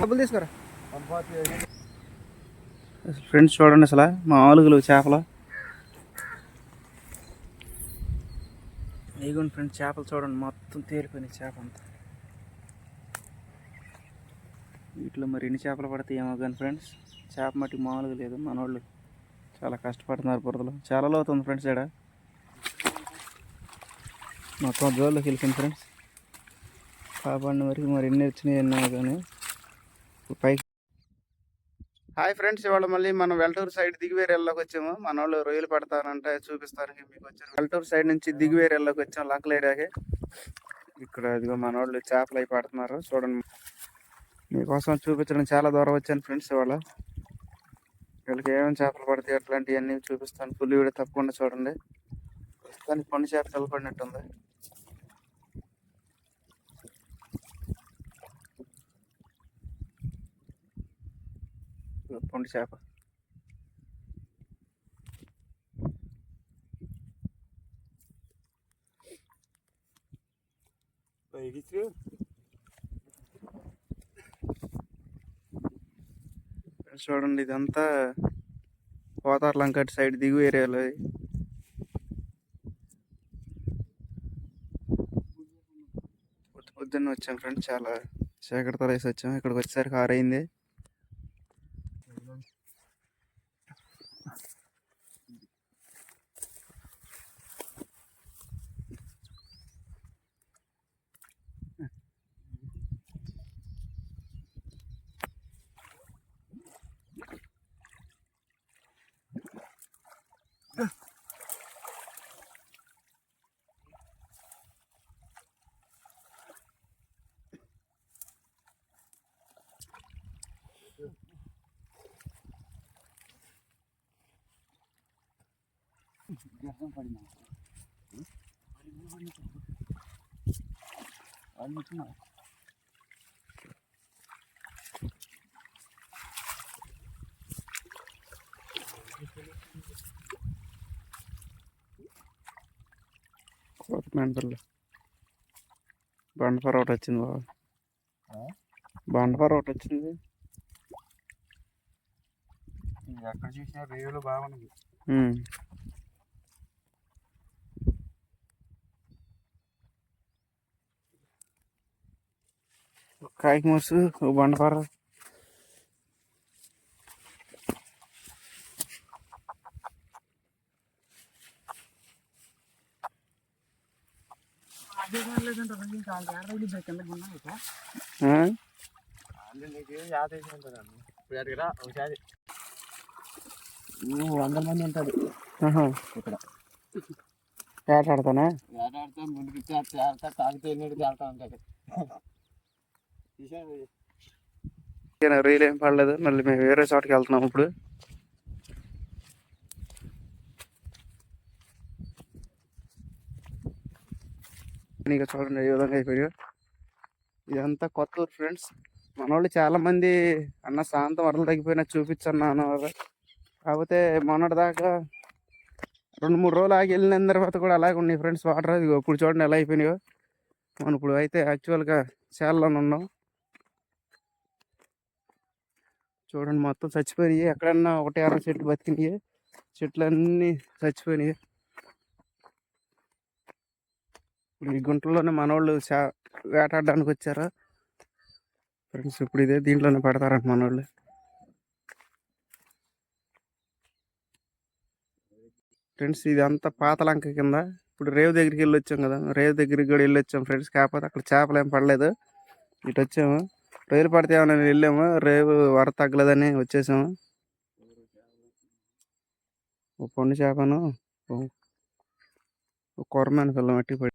డబ్బులు తీసుకురా. ఫ్రెండ్స్ చూడండి అసలు మామూలుగా చేపలు. ఇగోండి ఫ్రెండ్స్ చేపలు చూడండి మొత్తం తేలిపోయినాయి చేప అంతా. వీటిలో మరి ఎన్ని చేపలు పడతాయి ఏమో కానీ ఫ్రెండ్స్ చేప మట్టి మామూలుగా లేదు మనోళ్ళు చాలా కష్టపడుతున్నారు బురదలో. చాలా లోతుంది ఫ్రెండ్స్ ఇక్కడ మొత్తం జోల్లోకి వెళ్ళిపోయింది ఫ్రెండ్స్. కాపాడిన వరకు మరి ఎన్ని వచ్చినాయి అన్నా కానీ పైకి. హాయ్ ఫ్రెండ్స్ ఇవాళ మళ్ళీ మనం వెల్టూరు సైడ్ దిగివేరు ఎల్లోకి వచ్చాము. మన వాళ్ళు రొయ్యలు పడతారంటే చూపిస్తానికి మీకు వచ్చారు. వెల్టూరు సైడ్ నుంచి దిగివేరు వెళ్ళలోకి వచ్చాము లంకల ఏరియాకి ఇక్కడ ఇదిగో మన వాళ్ళు చేపలు అవి పడుతున్నారు చూడండి. మీకోసం చూపించడం చాలా దూరం వచ్చాను ఫ్రెండ్స్ ఇవాళ. వీళ్ళకి ఏమేమి చేపలు పడతాయి అట్లాంటివన్నీ చూపిస్తాను. ఫుల్ వీడియో తప్పకుండా చూడండి. ప్రస్తుతానికి పండు చేపలు తెలపడినట్టుంది పొండి చేప. చూడండి ఇదంతా పోతార్ లంకటి సైడ్ దిగు ఏరియాలో పొద్దున్న వచ్చాం ఫ్రెండ్స్ చాలా చీకటి తలేసి వచ్చాం. ఇక్కడికి వచ్చేసరికి Thank. మెంటర్లు బండపర ఒకటి వచ్చింది బాబు. బండపర ఒకటి వచ్చింది. ఎక్కడ చూసినా రేవులు బాగున్నాయి. కాయకి మోసు బండపర వందల మంది ఉంటుంది. ఇక్కడ. వేట ఆడతానా? వేటాడితే ముందుకు చేస్తా తాగితే ఎన్నిటి చేస్తా చూసాను రీల్ ఏం పడలేదు? మళ్ళీ మేము వేరే చోటకి వెళ్తున్నాం ఇప్పుడు. ఇక చూడండి ఏ విధంగా అయిపోయాయో. ఇదంతా కొత్త ఫ్రెండ్స్ మన వాళ్ళు చాలామంది అన్న శాంతం వరదలు తగ్గిపోయినా చూపించన్నాను కాకపోతే మొన్నటి దాకా రెండు మూడు రోజులు ఆగి వెళ్ళిన తర్వాత కూడా అలాగే ఉన్నాయి ఫ్రెండ్స్ వాటర్ అది ఇప్పుడు చూడండి ఎలా అయిపోయినాయో. మనం ఇప్పుడు అయితే యాక్చువల్గా చేయాలని ఉన్నాం. చూడండి మొత్తం చచ్చిపోయినాయి. ఎక్కడన్నా ఒకటి అర చెట్లు బతికినాయి. చెట్లు అన్నీ చచ్చిపోయినాయి. ఇప్పుడు ఈ గుంటల్లోనే మనోళ్ళు చా వేటాడడానికి వచ్చారు? ఫ్రెండ్స్ ఇప్పుడు ఇదే దీంట్లోనే పెడతారంట మనోళ్ళు. ఫ్రెండ్స్ ఇది అంతా కింద. ఇప్పుడు రేవు దగ్గరికి వెళ్ళి వచ్చాం కదా. రేవు దగ్గరికి కూడా వెళ్ళి వచ్చాం ఫ్రెండ్స్. కాకపోతే అక్కడ చేపలు ఏం పడలేదు. ఇటు వచ్చాము రొయ్యలు ఏమైనా వెళ్ళాము రేపు వర తగ్గలేదని వచ్చేసాము ఒక పండు చేపను ఒక కొరమైన పిల్ల మట్టి పడి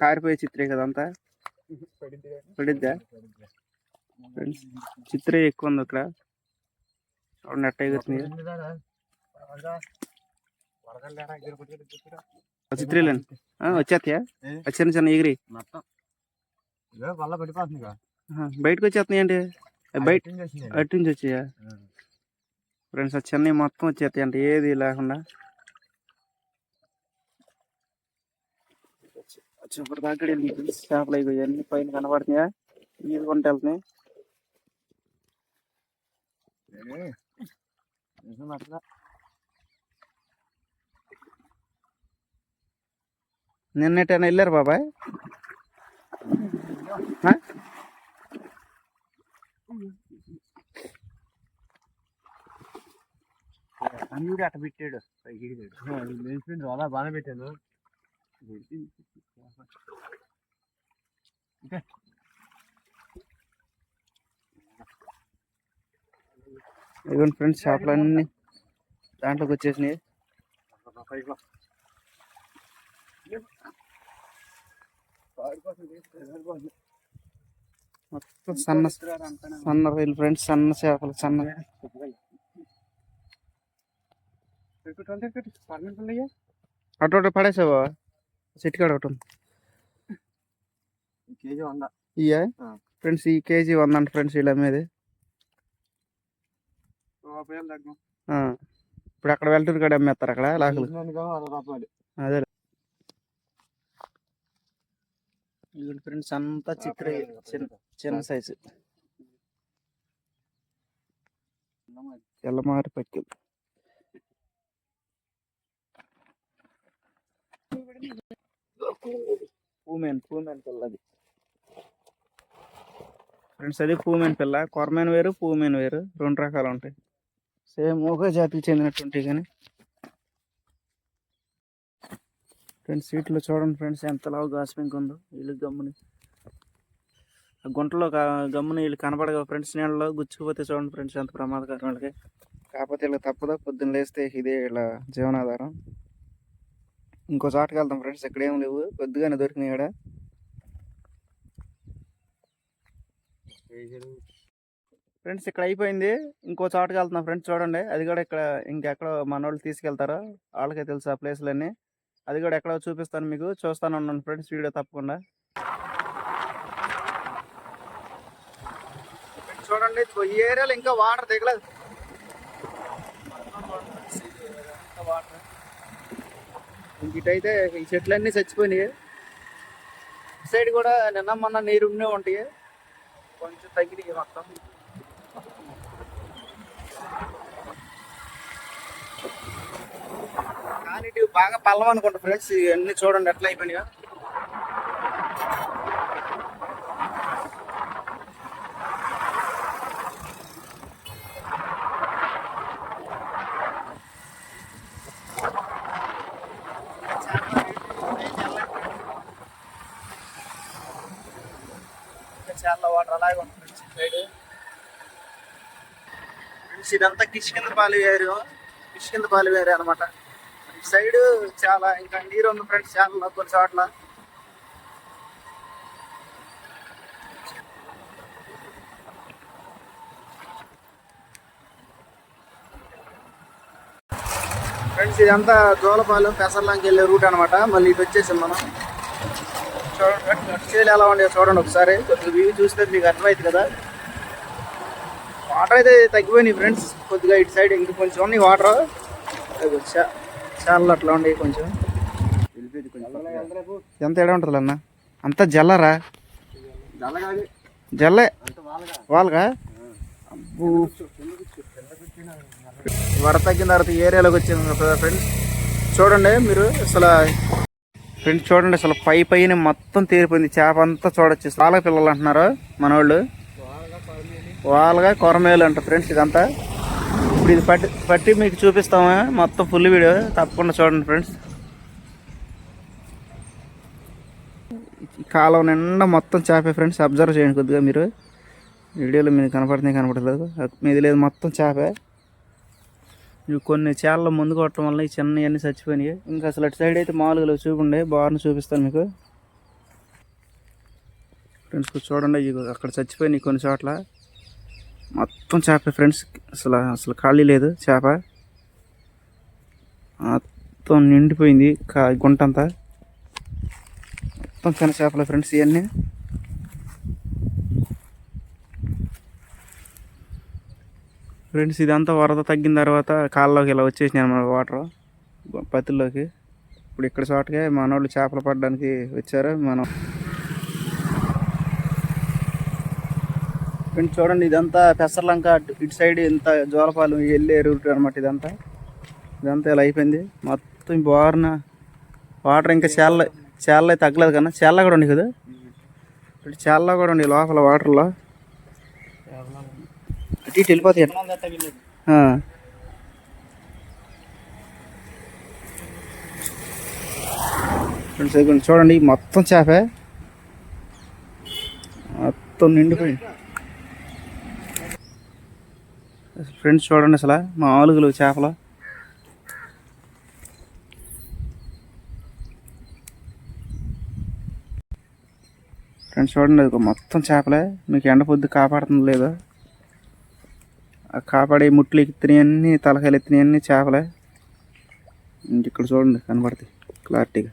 కారిపోయే చిత్రే కదా అంతా? పడిద్దా? ఫ్రెండ్స్ చిత్రే ఎక్కువ ఉంది అక్కడ. చూడండి ఎట్ట ఎగురుతుంది చిత్రేలు వచ్చేస్తాయా ఆ చిన్న చిన్న ఎగిరి. బయటకు వచ్చేస్తున్నాయి ఏంటి? బయట అటు నుంచి వచ్చాయా? ఫ్రెండ్స్ ఆ చెన్నై మొత్తం వచ్చేస్తాయి అంటే. ఏది లేకుండా. సూపర్ దాకా చేపలు అయిపోయి అన్ని పైన కనబడుతున్నాయా? ఇది కొంట వెళ్తున్నాయి. నిన్నటైనా వెళ్ళారు బాబాయ్? అన్నిడు అట్ట పెట్టాడు. అలా బాగానే పెట్టాను Okay. ఇదిగోండి ఫ్రెండ్స్ చేపలు అన్ని దాంట్లోకి వచ్చేసినాయి మొత్తం సన్న సన్న రొయ్యలు ఫ్రెండ్స్ సన్న చేపలు సన్న అటు అటు పడేసావా చెట్టు కాడ ఒకటి. కేజీ వంద. ఇయ్యా? ఆ. ఫ్రెండ్స్ ఈ కేజీ వంద అంట ఫ్రెండ్స్ అమ్మేది ఆ. ఇప్పుడు అక్కడ వెళ్తూరు కాడ అమ్మేస్తారు అక్కడ లాకులు. అదే. ఫ్రెండ్స్ అంతా చిత్ర చిన్న చిన్న సైజు. తెల్లమారి పక్కిలు. పూమెన్ పూమెన్ పిల్ల అది ఫ్రెండ్స్ అది పూమెన్ పిల్ల. కొరమేన్ వేరు పూమెన్ వేరు. రెండు రకాలు ఉంటాయి. సేమ్ ఒకే జాతికి చెందినటువంటి కానీ. ఫ్రెండ్స్ వీటిలో చూడండి ఫ్రెండ్స్ ఎంత లావు ఉందో. వీళ్ళు గమ్ముని. ఆ గుంటలో గా- గమ్ముని వీళ్ళు కనపడగా ఫ్రెండ్స్ నీళ్ళలో గుచ్చుకుపోతే చూడండి ఫ్రెండ్స్ ఎంత ప్రమాదకరం వాళ్ళకి. కాకపోతే వీళ్ళకి తప్పదా. పొద్దున్న లేస్తే ఇదే వీళ్ళ జీవనాధారం. ఇంకో చోటకి వెళ్తాం ఫ్రెండ్స్ ఇక్కడ ఏం లేవు కొద్దిగానే దొరికినాయి ఇక్కడ. ఫ్రెండ్స్ ఇక్కడ అయిపోయింది. ఇంకో చోటకి వెళ్తున్నాం ఫ్రెండ్స్ చూడండి. అది కూడా ఇక్కడ ఇంకెక్కడ మన వాళ్ళు తీసుకెళ్తారో వాళ్ళకే తెలుసు ఆ ప్లేస్లన్నీ అది కూడా ఎక్కడో చూపిస్తాను మీకు. చూస్తాను ఉన్నాను ఫ్రెండ్స్ వీడియో తప్పకుండా. చూడండి. ఈ ఏరియాలో ఇంకా వాటర్ దిగలేదు. ఇటైతే ఈ చెట్లన్నీ చచ్చిపోయినాయి. సైడ్ కూడా నిన్న మొన్న నీరు ఉండే ఉంటాయి కొంచెం తగ్గినాయి మొత్తం. కానీ బాగా పల్లం అనుకుంటా ఫ్రెండ్స్ ఇవన్నీ చూడండి ఎట్లా అయిపోయినాయో. చాలా వాటర్ అలాగే ఉంటుంది. సైడ్ ఫ్రెండ్స్ ఇదంతా కిష్కింద పాలు వేరు. కిష్కింద పాలు వేరు అనమాట సైడ్ చాలా ఇంకా నీరు ఉంది ఫ్రెండ్స్ చాలా కొన్ని చోట్ల. ఫ్రెండ్స్ ఇదంతా జోలపాలెం పెసర్లంకి వెళ్ళే రూట్ అనమాట మళ్ళీ ఇటు వచ్చేసాం మనం. చూడండి అటు ఎలా ఉండేది చూడండి ఒకసారి కొద్దిగా వ్యూ చూస్తే మీకు అర్థమైంది కదా వాటర్ అయితే తగ్గిపోయినాయి ఫ్రెండ్స్ కొద్దిగా ఇటు సైడ్ ఇంక కొంచెం ఉన్నాయి వాటర్ అవి చాలా అట్లా ఉండేవి కొంచెం ఎంత ఎడ ఉంటుంది అన్న అంత జల్లరా జల్లే వాళ్ళగా వడ తగ్గిన తర్వాత ఏరియాలోకి వచ్చింది ఫ్రెండ్స్ చూడండి మీరు అసలు ఫ్రెండ్స్ చూడండి అసలు పై పైన మొత్తం తీరిపోయింది. చేప అంతా చూడొచ్చు. చాలా పిల్లలు అంటున్నారు మనోళ్ళు. వాళ్ళగా వాళ్ళగా కొరమేలు అంట ఫ్రెండ్స్ ఇదంతా. ఇప్పుడు ఇది పట్టి పట్టి మీకు చూపిస్తాము? మొత్తం ఫుల్ వీడియో. తప్పకుండా చూడండి ఫ్రెండ్స్. కాలం నిండా మొత్తం చేపే ఫ్రెండ్స్. అబ్జర్వ్ చేయండి కొద్దిగా మీరు. వీడియోలో మీకు కనపడుతుంది కనపడలేదు మీది లేదు మొత్తం చేపే. ఇవి కొన్ని చేళ్ళ ముందు కొట్టడం వల్ల ఈ చిన్నవన్నీ చచ్చిపోయినాయి. ఇంకా అసలు అటు సైడ్ అయితే మామూలుగా చూపండి. బార్ని చూపిస్తాను మీకు. ఫ్రెండ్స్ చూడండి. ఇవి అక్కడ చచ్చిపోయినాయి కొన్ని చోట్ల. మొత్తం చేప ఫ్రెండ్స్. అసలు అసలు ఖాళీ లేదు చేప. మొత్తం నిండిపోయింది కా గుంటంతా మొత్తం చిన్న చేపలు ఫ్రెండ్స్ ఇవన్నీ. ఫ్రెండ్స్ ఇదంతా వరద తగ్గిన తర్వాత కాళ్ళలోకి ఇలా వచ్చేసినాయి అనమాట వాటర్. పత్తిలోకి. ఇప్పుడు ఇక్కడ చోటకే మనోళ్ళు చేపలు పడడానికి వచ్చారు. మనం ఫ్రెండ్స్ చూడండి ఇదంతా పెసర్లంక ఇటు సైడ్ ఇంత జోలపాలు వెళ్ళే రూట్ అనమాట ఇదంతా. ఇదంతా ఇలా అయిపోయింది. మొత్తం బోర్న వాటర్ ఇంకా చేళ్ళ చేళ్ళ తగ్గలేదు కన్నా. చేళ్ళ కూడా ఉంది కదా. ఇటు కూడా ఉంది లోపల వాటర్లో అటు ఇటు వెళ్ళిపోతాయి చూడండి మొత్తం చేపే. మొత్తం నిండిపోయింది ఫ్రెండ్స్ చూడండి అసలు మా ఆలుగులు చేపలు. ఫ్రెండ్స్ చూడండి అది మొత్తం చేపలే. మీకు ఎండ పొద్దు కాపాడుతుంది లేదా. కాపాడే ముట్లు ఎత్తినవన్నీ తలకాయలు ఎత్తినవన్నీ చేపలే. ఇక్కడ చూడండి కనబడతాయి క్లారిటీగా.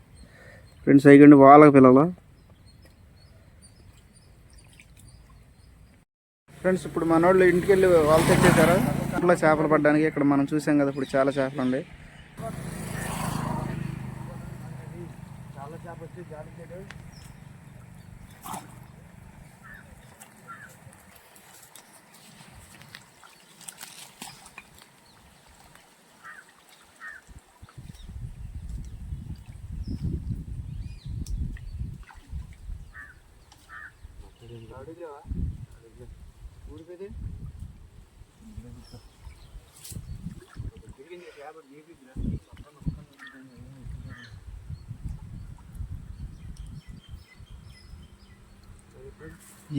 ఫ్రెండ్స్ అయిగండి వాళ్ళ పిల్లలు. ఫ్రెండ్స్ ఇప్పుడు మన వాళ్ళు ఇంటికి వెళ్ళి వాళ్ళు తెచ్చేసారు ఇంట్లో చేపలు పడడానికి ఇక్కడ మనం చూసాం కదా ఇప్పుడు చాలా చేపలు ఉండే చాలా చేప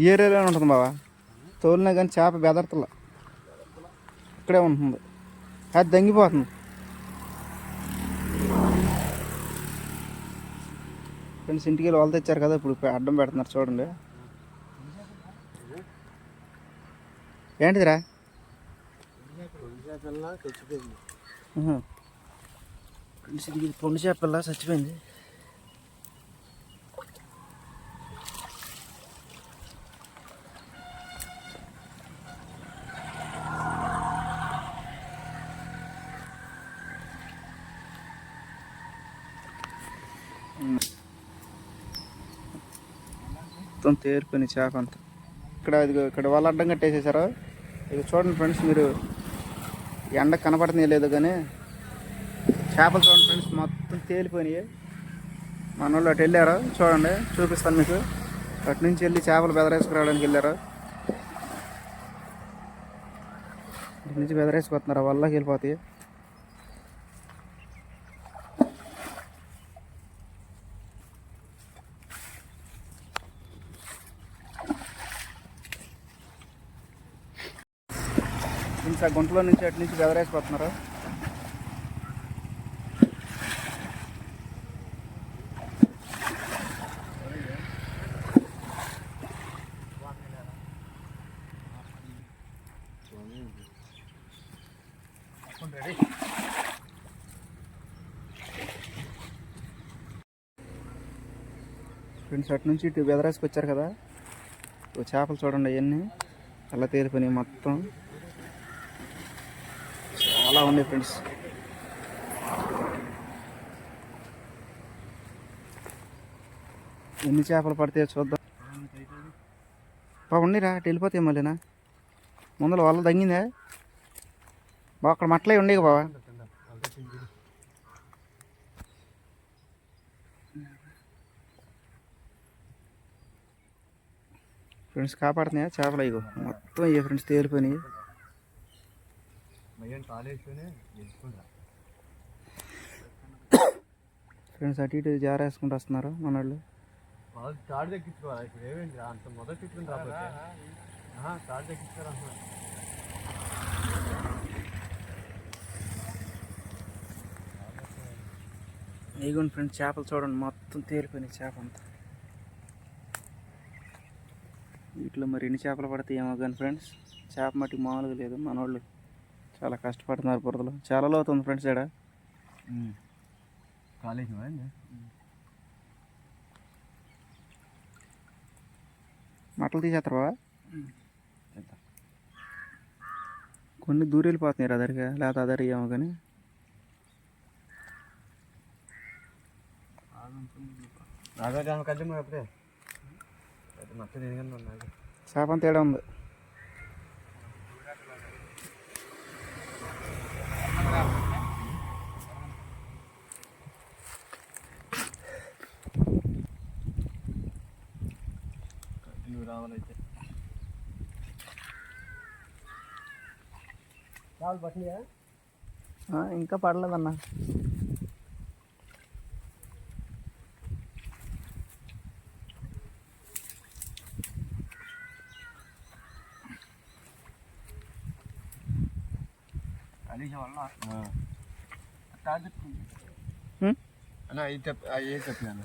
ఈ ఏరియాలోనే ఉంటుంది బావా. తోలినా కానీ చేప బెదరతల. ఇక్కడే ఉంటుంది. అది దంగిపోతుంది. ఫ్రెండ్స్ ఇంటికి వెళ్ళి వాళ్ళు తెచ్చారు కదా ఇప్పుడు అడ్డం పెడుతున్నారు చూడండి. ఏంటిదిరా? పొండు చేపల్లా చచ్చిపోయింది. మొత్తం తేరుకొని చేప అంతా. ఇక్కడ ఇదిగో ఇక్కడ వాళ్ళ అడ్డం కట్టేసేసారు. ఇక చూడండి ఫ్రెండ్స్ మీరు ఎండ కనపడుతుంది లేదు కానీ చేపలు చూడండి ఫ్రెండ్స్ మొత్తం తేలిపోయినాయి. మన వాళ్ళు అటు వెళ్ళారు. చూడండి చూపిస్తాను మీకు. అటు నుంచి వెళ్ళి చేపలు బెదరేసుకురావడానికి వెళ్ళారు. ఇటు నుంచి బెదరేసుకొస్తున్నారు వల్లకి వెళ్ళిపోతాయి ఫ్రెండ్స్ ఆ గుంటలో నుంచి అటు నుంచి బెదరేసిపోతున్నారు. ఫ్రెండ్స్ అటు నుంచి ఇటు బెదరేసుకు వచ్చారు కదా చేపలు చూడండి అవన్నీ. ఎలా తేలిపోయినాయి మొత్తం. చాలా ఉన్నాయి ఫ్రెండ్స్. ఎన్ని చేపలు పడితే చూద్దాం. బాబు ఉండిరా అటు వెళ్ళిపోతాయి మళ్ళీనా? ముందర వాళ్ళ తగ్గిందా? బాబు అక్కడ మట్లే ఉండేవి బావా. ఫ్రెండ్స్ కాపాడుతున్నాయా? చేపలు అయ్యో మొత్తం ఇవి ఫ్రెండ్స్ తేలిపోయినాయి. ఫ్రెండ్స్ అటు ఇటు జారేసుకుంటూ వస్తున్నారు మన వాళ్ళు తాడు దక్కించుకోవాలి ఇప్పుడు ఏమైంది అంత మొదటి తాడు దక్కించుకోరా అంటున్నా. ఇదిగోండి ఫ్రెండ్స్ చేపలు చూడండి. మొత్తం తేలిపోయినాయి చేప అంతా. వీటిలో మరి ఎన్ని చేపలు పడతాయేమో కానీ ఫ్రెండ్స్ చేప మట్టి మామూలుగా లేదు మన వాళ్ళు చాలా కష్టపడుతున్నారు బురదలో. చాలా లోతుంది ఫ్రెండ్స్ ఇక్కడ కాలేజ్ తీసేస్తారా కొన్ని దూరం వెళ్ళిపోతున్నాయి అదరిగా లేకపోతే అదరి ఏమో కానీ నాగాజామ కద్దు మరి అప్పుడే అది మొత్తం తినగానే ఉన్నాయి చేప అంత తేడా ఉంది నువ్వు రావాలైతే ఇంకా పడలేదన్న కాలేజ్ వల్ల తాడు హ్మ్? అన్న ఇది చెప్ప ఏ చెప్పినాను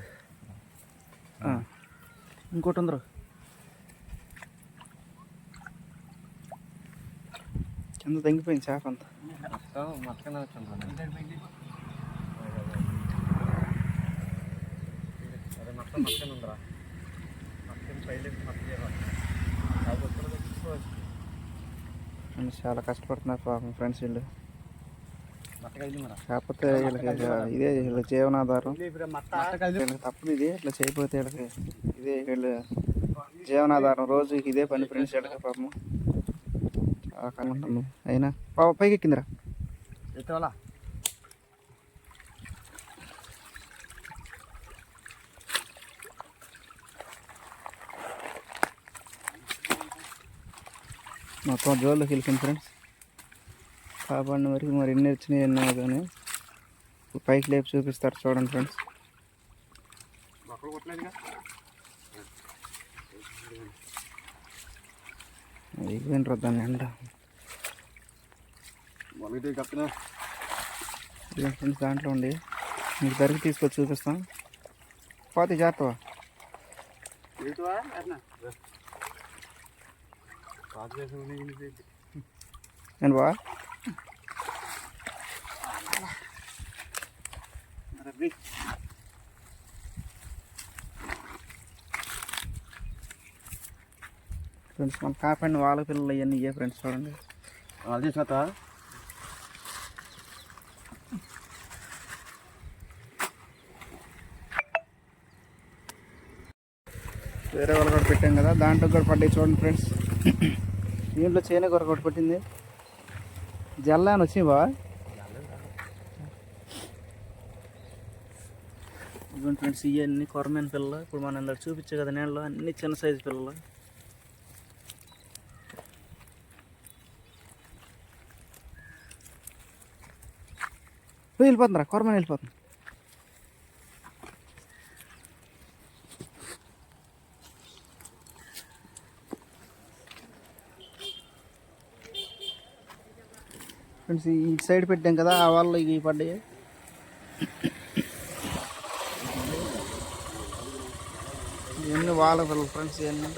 ఆ, ఇంకోటి ఉందరు. కింద తగ్గిపోయింది చేప అంతా. మొత్తం ఉందిరా. చాలా కష్టపడుతున్నారు పాపం ఫ్రెండ్స్ వీళ్ళు. కాకపోతే వీళ్ళకి ఇదే వీళ్ళ జీవనాధారం. వీళ్ళకి తప్పదు ఇది ఇట్లా చేయకపోతే వీళ్ళకి ఇదే వీళ్ళు జీవనాధారం. రోజు ఇదే పని ఫ్రెండ్స్ వీళ్ళకి పాపం. చాలా కష్టం ఉంటుంది. అయినా పాప పైకి ఎక్కిందిరా. ఎత్తాలా మొత్తం జోల్లోకి వెళ్ళిపోయింది ఫ్రెండ్స్. కాపాడిన వరకు మరి ఎన్ని వచ్చినాయి ఎన్నో కానీ ఇప్పుడు పైకి లేపు చూపిస్తారు చూడండి ఫ్రెండ్స్. మొక్కలు దాన్ని ఎండ ఫ్రెండ్స్ దాంట్లో ఉండి మీకు దరికి తీసుకొచ్చి చూపిస్తాం. పోతే జాగ్రత్త ఏంటివా నేను బా ఫ్రెండ్స్ మన కాపాడిన వాళ్ళ పిల్లలు అవన్నీ ఇయ్యే ఫ్రెండ్స్ చూడండి. అది తీసుకొస్తా వేరే వాళ్ళు కూడా పెట్టాం కదా దాంట్లో కూడా పడ్డాయి చూడండి ఫ్రెండ్స్. దీంట్లో చేనే కూర కూడా పట్టింది. జల్లా అని వచ్చింది? బా ఇదిగోండి ఫ్రెండ్స్ ఇవన్నీ కొరమైన పిల్లలు ఇప్పుడు మనం ఇందాక చూపించే కదా నీళ్ళు అన్ని చిన్న సైజు పిల్లలు వెళ్ళిపోతుందిరా కొరమని వెళ్ళిపోతుంది. ఫ్రెండ్స్ ఈ సైడ్ పెట్టాం కదా ఆ వాళ్ళు ఇవి పడ్డాయి ఇవన్నీ వాళ్ళ పిల్లలు ఫ్రెండ్స్ ఇవన్నీ.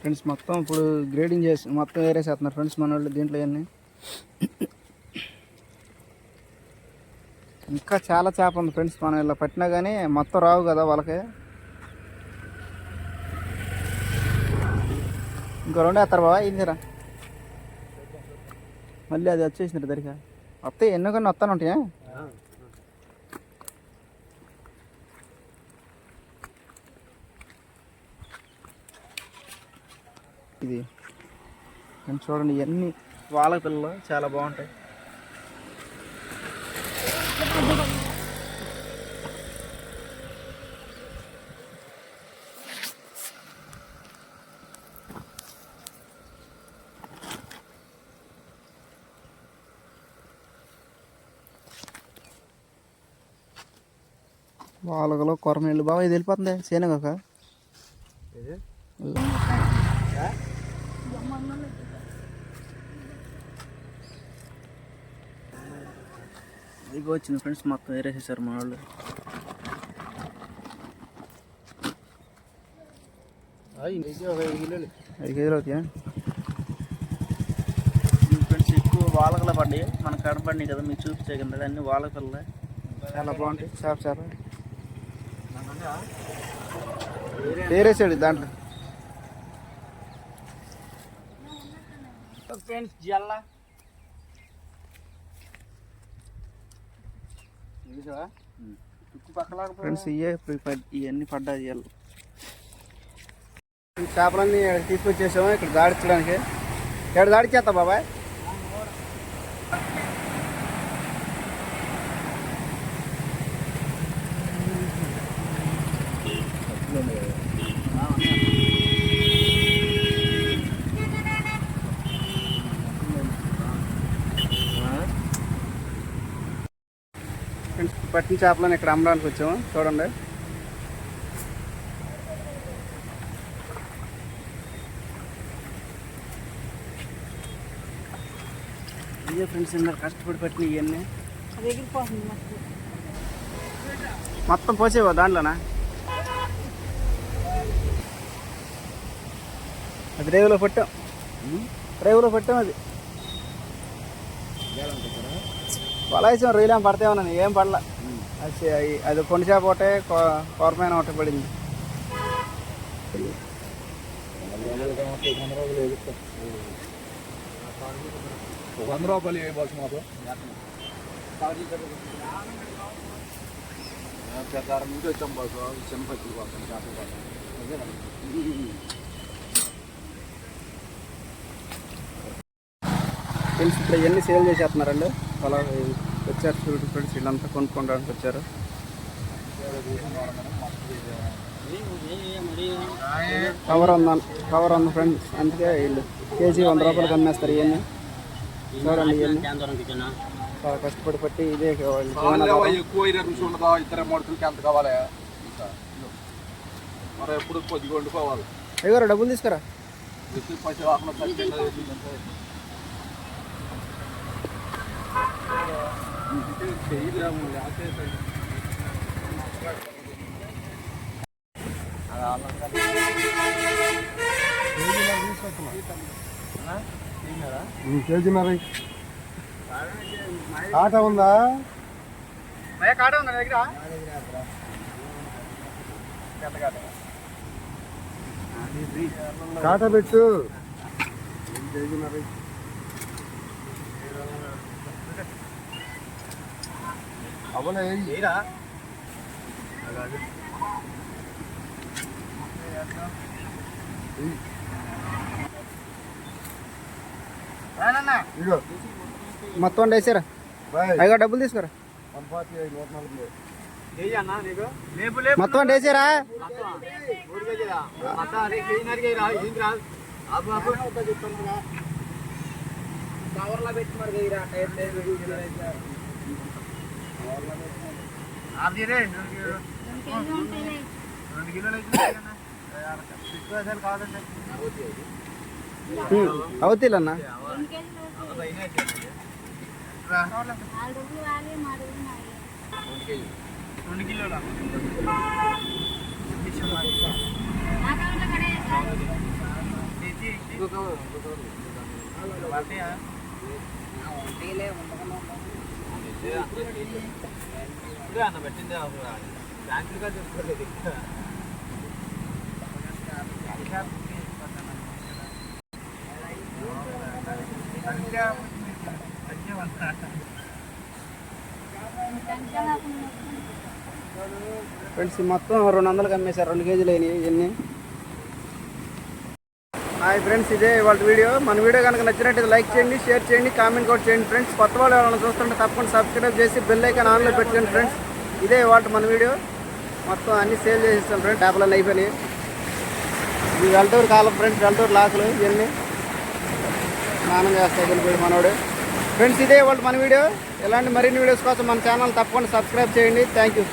ఫ్రెండ్స్ మొత్తం ఇప్పుడు గ్రేడింగ్ చేసి మొత్తం వేరేసేస్తున్నారు ఫ్రెండ్స్ మన వాళ్ళు దీంట్లో ఇవన్నీ. ఇంకా చాలా చేప ఉంది ఫ్రెండ్స్. మనం ఇలా పట్టినా కానీ మొత్తం రావు కదా వాళ్ళకి. ఇంకో రెండు వేస్తారు బాబా ఇందిరా మళ్ళీ అది వచ్చేసింది దరిగా. వస్తాయి ఎన్నో కానీ వస్తాను ఉంటాయా? ఇది. చూడండి ఇవన్నీ వాళ్ళ పిల్లలు చాలా బాగుంటాయి. వాళ్ళలో కొరమేళ్ళు బాగా ఇది వెళ్ళిపోతుంది? సేనగాక ఇది ఇదిగో వచ్చింది ఫ్రెండ్స్ మొత్తం ఏరేసేసారు మా వాళ్ళు. ఐదు కేజీలు అవుతాయా? ఫ్రెండ్స్ ఎక్కువ వాలకలు పడ్డాయి. మనకు కనపడినాయి కదా మీకు చూపించే కింద అన్ని పిల్లలే చాలా బాగుంటాయి. చేప చేప ఏరేసాడు దాంట్లో. ఫ్రెండ్స్ జల్ల. ఫ్రెండ్స్ ఇవే ఇవన్నీ పడ్డాయి ఈ చేపలన్నీ ఇక్కడ తీసుకొచ్చేసాము ఇక్కడ దాడించడానికి ఇక్కడ దాడిచేస్తా బాబాయ్ ఫ్రెండ్స్ పట్టిన చేపలను ఇక్కడ అమ్మడానికి వచ్చాము. చూడండి. ఇదే ఫ్రెండ్స్ ఇందాక కష్టపడి పట్టిన ఇవన్నీ. మొత్తం పోసేవా దాంట్లోనా? అది రేవులో పట్టాం. రేవులో పట్టాం అది. వలాయిసం రైలు ఏం పడతామన్నా ఏం పడలా. అది అది- కొండ చేప ఒకటే కూరమైన ఒకటి పడింది. వంద రూపాయలు బస్సు మాత్రం ప్రకారం నుంచి వచ్చాం బస్సు చెంపచ్చి కోసం చేపల కోసం. ఫ్రెండ్స్ ఇప్పుడు ఇవన్నీ సేల్ చేసేస్తున్నారండి. అలా వచ్చారు చూడు ఫ్రెండ్స్ వీళ్ళంతా కొనుక్కోవడానికి వచ్చారు. కవర్ ఉందా? కవర్ ఉంది ఫ్రెండ్స్? అందుకే వీళ్ళు కేజీ వంద రూపాయలకి అమ్మేస్తారు ఇవన్నీ. చూడండి ఇవన్నీ. చాలా కష్టపడి పట్టి ఇదే. ఎక్కువ రుచి ఉండదా మూడుకి ఎంత కావాలి? మరి ఎప్పుడు కొద్దిగా వండుకోవాలి. అయ్యారు డబ్బులు తీసుకురా. పచ్చి వాసన తగ్గింది కేజీ మరి. ఆట ఉందా? కాడ ఉందా దగ్గర? కాట పెట్టు. కేజీ మరి అవలే ఇగో మొత్తం వేసారా బాయ్ అయ్యో డబ్బులు తీసుకురా వన్ ఫార్టీ ఐదు నూట నలభై మొత్తం వేసారా అవుతాయిలన్నా నాలుగు రోజులు వాడి మా రోజులు నాలుగు రెండు కిలోల? నాకంటే అన్న పెట్టింది ఫ్రెండ్స్ మొత్తం రెండు వందలకి అమ్మేశారు. రెండు కేజీలు అయినాయి ఇవన్నీ హాయ్ ఫ్రెండ్స్ ఇదే వాళ్ళ వీడియో. మన వీడియో కనుక నచ్చినట్టు లైక్ చేయండి షేర్ చేయండి కామెంట్ కూడా చేయండి ఫ్రెండ్స్. కొత్త వాళ్ళు ఎవరైనా చూస్తుంటే తప్పకుండా సబ్స్క్రైబ్ చేసి బెల్ ఐకాన్ ఆన్లో పెట్టుకోండి ఫ్రెండ్స్. ఇదే వాళ్ళ మన వీడియో. మొత్తం అన్ని సేల్ చేసేస్తాం ఫ్రెండ్స్. చేపలన్నీ అయిపోయినాయి. ఇది వెల్టూరు కాలం ఫ్రెండ్స్ వెల్టూరు లాకులు ఇవన్నీ స్నానం చేస్తాయి వెళ్ళిపోయి మనోడు. ఫ్రెండ్స్ ఇదే వాళ్ళ మన వీడియో. ఇలాంటి మరిన్ని వీడియోస్ కోసం మన ఛానల్ తప్పకుండా సబ్స్క్రైబ్ చేయండి. Thank you.